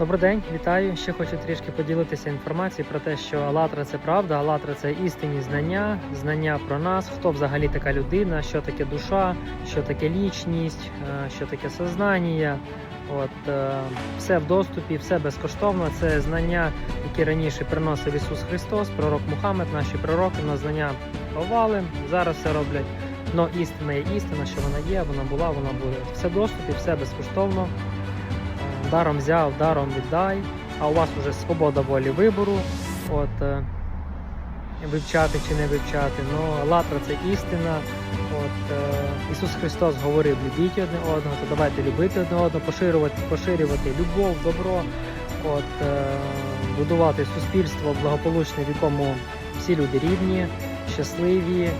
Добрий день, вітаю. Ще хочу трішки поділитися інформацією про те, що Алатра це правда, Алатра це істинні знання, знання про нас, хто взагалі така людина, що таке душа, що таке лічність, е, що таке сознання. От е, все в доступі, все безкоштовно. Це знання, які раніше приносив Ісус Христос, пророк Мухаммед, наші пророки на знання ховали. Зараз все роблять. Но істина є істина, що вона є, вона була, вона буде. Все в доступі, все безкоштовно. Даром взяв, даром віддай. А у вас вже свобода волі вибору. От, е, вивчати чи не вивчати. Ну, Латра це істина. От, е, Ісус Христос говорив, любіть одне одного, то давайте любити одне одного, поширювати, поширювати любов, добро, от, е, будувати суспільство благополучне, в якому всі люди рівні, щасливі,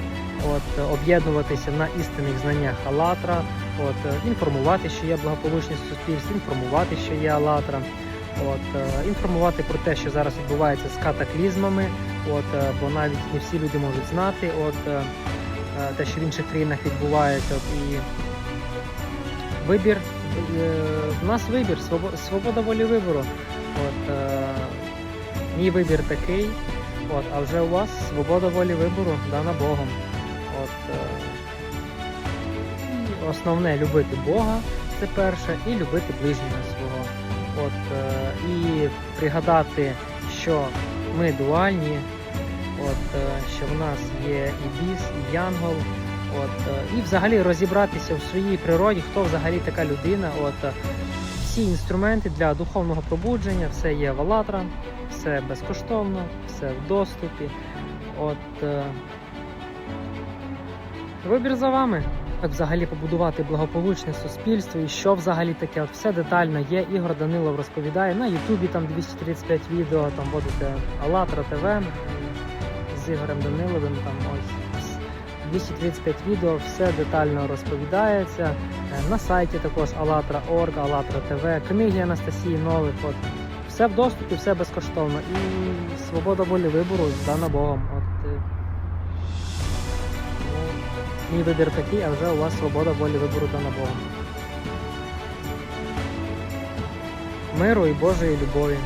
от, об'єднуватися на істинних знаннях Алатра, от, е, інформувати, що є благополучність суспільств, інформувати, що є Алатра. От, е, інформувати про те, що зараз відбувається з катаклізмами, от, е, бо навіть не всі люди можуть знати. От, те, що в інших країнах відбувається. От, і вибір, в нас вибір, свобода, волі вибору. От, мій вибір такий, от, а вже у вас свобода волі вибору дана Богом. От, основне любити Бога, це перше, і любити ближнього свого. От, е, і пригадати, що ми дуальні, от, е, що в нас є і біс, і янгол. От, е, і взагалі розібратися в своїй природі, хто взагалі така людина. От, всі інструменти для духовного пробудження, все є в Алатра, все безкоштовно, все в доступі. От, вибір за вами. Як взагалі побудувати благополучне суспільство і що взагалі таке, от все детально є. Ігор Данилов розповідає на Ютубі там 235 відео, там вводите Алатра ТВ з Ігорем Даниловим. Там ось 235 відео, все детально розповідається. Е, На сайті також Allatra.org, Allatra TV, книги Анастасії Нових. От все в доступі, все безкоштовно. І свобода волі вибору дана Богом. От, е, мій вибір такий, а вже у вас свобода волі вибору дана Богом. Миру і Божої любові.